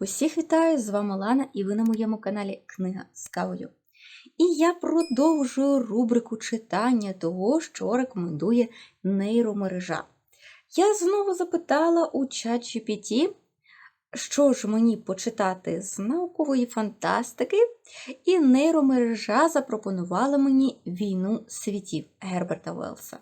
Усіх вітаю! З вами Лана і ви на моєму каналі Книга з кавою. І я продовжую рубрику читання того, що рекомендує нейромережа. Я знову запитала у ChatGPT, що ж мені почитати з наукової фантастики, і нейромережа запропонувала мені війну світів Герберта Велса.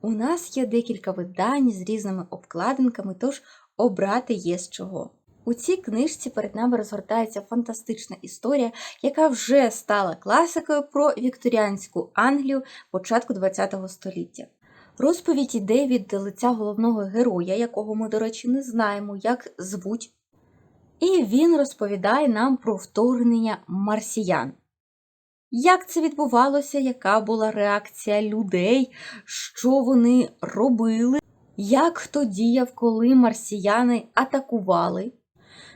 У нас є декілька видань з різними обкладинками, тож обрати є з чого. У цій книжці перед нами розгортається фантастична історія, яка вже стала класикою про вікторіанську Англію початку ХХ століття. Розповідь іде від лиця головного героя, якого ми, до речі, не знаємо, як звуть. І він розповідає нам про вторгнення марсіян. Як це відбувалося, яка була реакція людей, що вони робили, як хто діяв, коли марсіяни атакували.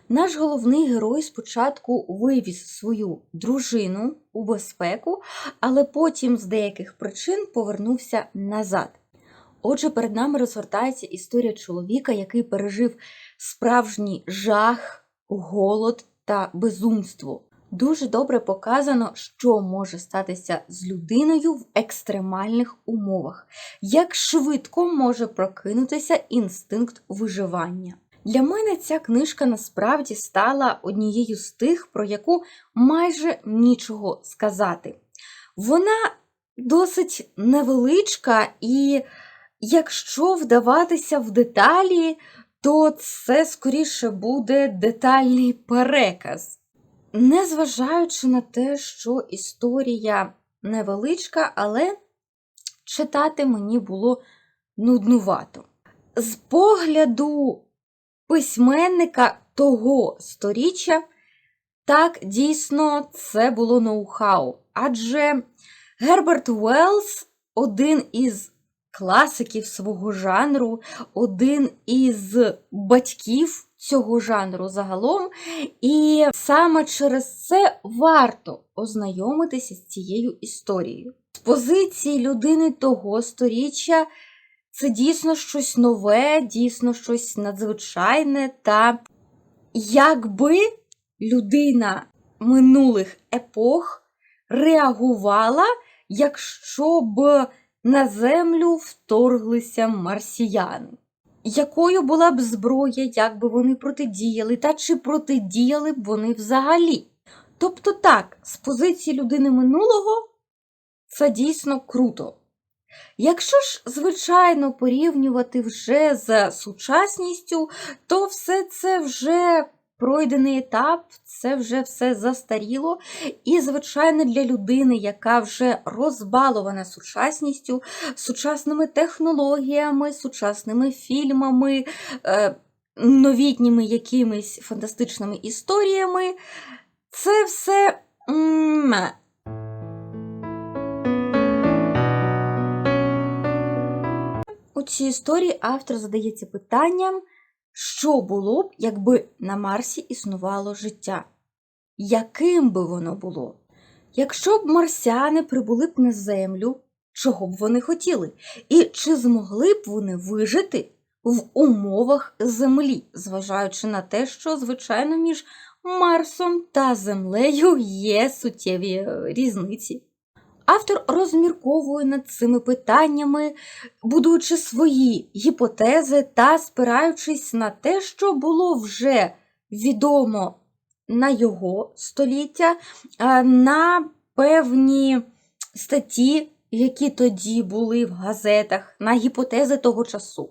Наш головний герой спочатку вивіз свою дружину у безпеку, але потім з деяких причин повернувся назад. Отже, перед нами розгортається історія чоловіка, який пережив справжній жах, голод та безумство. Дуже добре показано, що може статися з людиною в екстремальних умовах, як швидко може прокинутися інстинкт виживання. Для мене ця книжка насправді стала однією з тих, про яку майже нічого сказати. Вона досить невеличка, і якщо вдаватися в деталі, то це скоріше буде детальний переказ. Незважаючи на те, що історія невеличка, але читати мені було нуднувато. З погляду письменника того сторіччя, так дійсно це було ноу-хау. Адже Герберт Уеллс один із класиків свого жанру, один із батьків цього жанру загалом. І саме через це варто ознайомитися з цією історією. З позиції людини того сторіччя. Це дійсно щось нове, дійсно щось надзвичайне. Та якби людина минулих епох реагувала, якщо б на землю вторглися марсіяни. Якою була б зброя, як би вони протидіяли, та чи протидіяли б вони взагалі? Тобто так, з позиції людини минулого це дійсно круто. Якщо ж, звичайно, порівнювати вже з сучасністю, то все це вже пройдений етап, це вже все застаріло. І, звичайно, для людини, яка вже розбалована сучасністю, сучасними технологіями, сучасними фільмами, е, новітніми якимись фантастичними історіями, це все. Цій історії автор задається питанням, що було б, якби на Марсі існувало життя? Яким би воно було? Якщо б марсіани прибули б на Землю, чого б вони хотіли? І чи змогли б вони вижити в умовах Землі, зважаючи на те, що, звичайно, між Марсом та Землею є суттєві різниці? Автор розмірковує над цими питаннями, будуючи свої гіпотези та спираючись на те, що було вже відомо на його століття, на певні статті, які тоді були в газетах, на гіпотези того часу.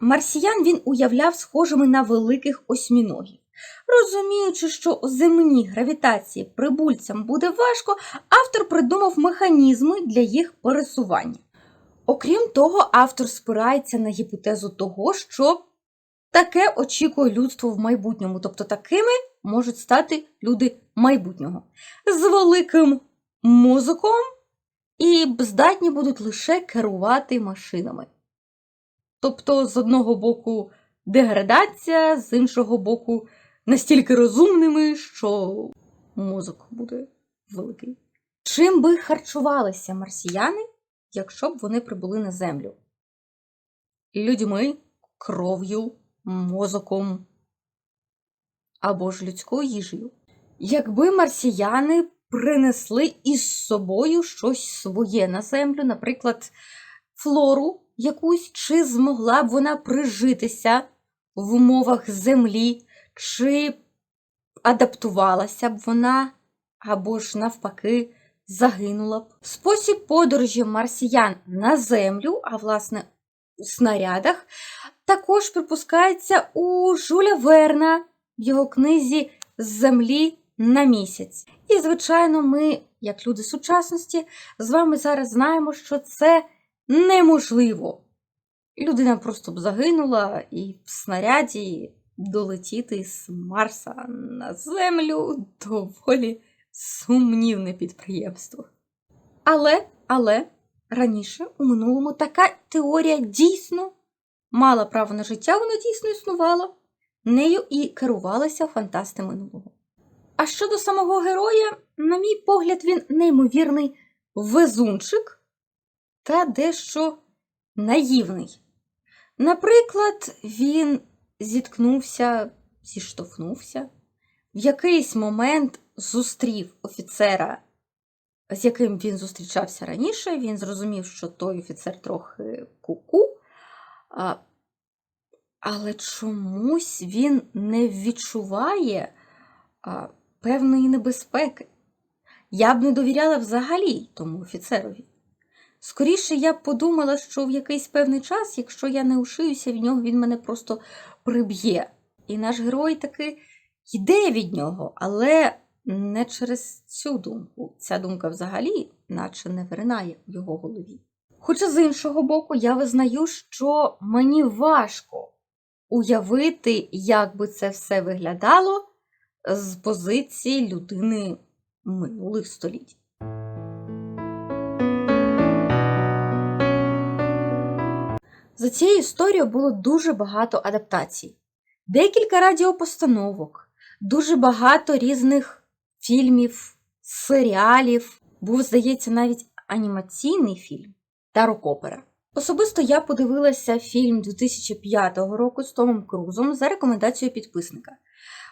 Марсіян він уявляв схожими на великих осьміногів. Розуміючи, що у земній гравітації прибульцям буде важко, автор придумав механізми для їх пересування. Окрім того, автор спирається на гіпотезу того, що таке очікує людство в майбутньому, тобто такими можуть стати люди майбутнього з великим мозоком і здатні будуть лише керувати машинами. Тобто, з одного боку, деградація, з іншого боку, настільки розумними, що мозок буде великий. Чим би харчувалися марсіяни, якщо б вони прибули на землю? Людьми, кров'ю, мозоком. або ж людською їжею. Якби марсіяни принесли із собою щось своє на землю, наприклад, флору якусь, чи змогла б вона прижитися в умовах землі, чи адаптувалася б вона, або ж навпаки, загинула б. Спосіб подорожі марсіян на землю, а власне у снарядах, також припускається у Жуля Верна в його книзі З землі на місяць. І, звичайно, ми, як люди сучасності, з вами зараз знаємо, що це неможливо. Людина просто б загинула і в снаряді долетіти з Марса на Землю доволі сумнівне підприємство. Але, але раніше у минулому така теорія дійсно мала право на життя, вона дійсно існувала. Нею і керувалися фантасти минулого. А щодо самого героя, на мій погляд, він неймовірний везунчик та дещо наївний. Наприклад, він зіткнувся, зіштовхнувся, в якийсь момент зустрів офіцера, з яким він зустрічався раніше. Він зрозумів, що той офіцер трохи куку, але чомусь він не відчуває певної небезпеки. Я б не довіряла взагалі тому офіцерові. Скоріше я б подумала, що в якийсь певний час, якщо я не ушиюся в нього, він мене просто приб'є. І наш герой таки йде від нього, але не через цю думку. Ця думка взагалі, наче не виринає в його голові. Хоча з іншого боку, я визнаю, що мені важко уявити, як би це все виглядало з позиції людини минулих століть. За цією історією було дуже багато адаптацій, декілька радіопостановок, дуже багато різних фільмів, серіалів. Був, здається, навіть анімаційний фільм та рок-опера. Особисто я подивилася фільм 2005 року з Томом Крузом за рекомендацією підписника.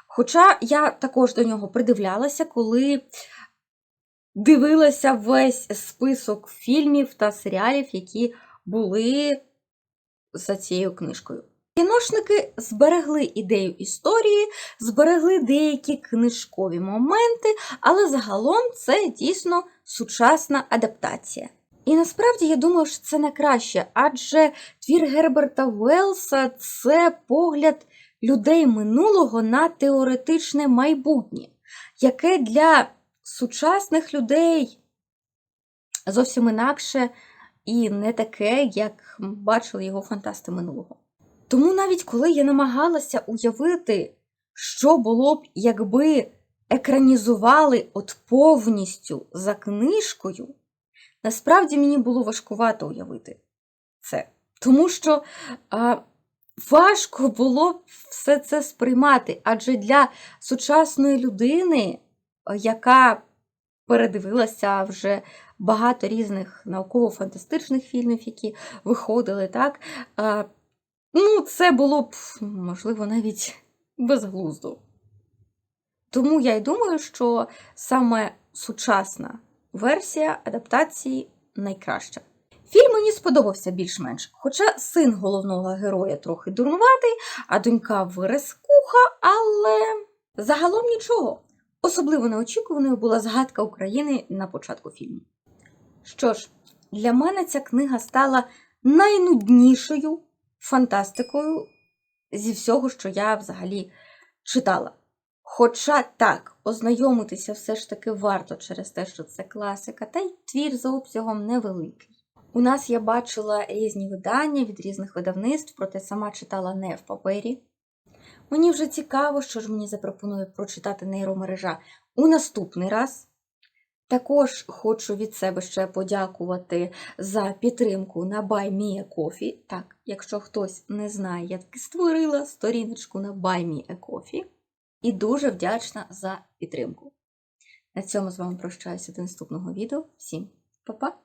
Хоча я також до нього придивлялася, коли дивилася весь список фільмів та серіалів, які були за цією книжкою. Кіношники зберегли ідею історії, зберегли деякі книжкові моменти, але загалом це дійсно сучасна адаптація. І насправді я думаю, що це не краще, адже твір Герберта Велса це погляд людей минулого на теоретичне майбутнє, яке для сучасних людей зовсім інакше і не таке, як бачили його фантасти минулого. Тому навіть коли я намагалася уявити, що було б, якби екранізували от повністю за книжкою, насправді мені було важкувато уявити це. Тому що а, важко було б все це сприймати, адже для сучасної людини, яка передивилася вже багато різних науково-фантастичних фільмів, які виходили, так? Ну, це було б, можливо, навіть безглуздо. Тому я й думаю, що саме сучасна версія адаптації найкраща. Фільм мені сподобався більш-менш, хоча син головного героя трохи дурнуватий, а донька вирискуха, але загалом нічого. Особливо неочікуваною була згадка України на початку фільму. Що ж, для мене ця книга стала найнуднішою фантастикою зі всього, що я взагалі читала. Хоча так, ознайомитися все ж таки варто через те, що це класика, та й твір за обсягом невеликий. У нас я бачила різні видання від різних видавництв, проте сама читала не в папері. Мені вже цікаво, що ж мені запропонує прочитати нейромережа у наступний раз. Також хочу від себе ще подякувати за підтримку на Buy Me a Coffee. Так, якщо хтось не знає, я таки створила сторіночку на Buy Me. І дуже вдячна за підтримку. На цьому з вами прощаюся до наступного відео. Всім па-па!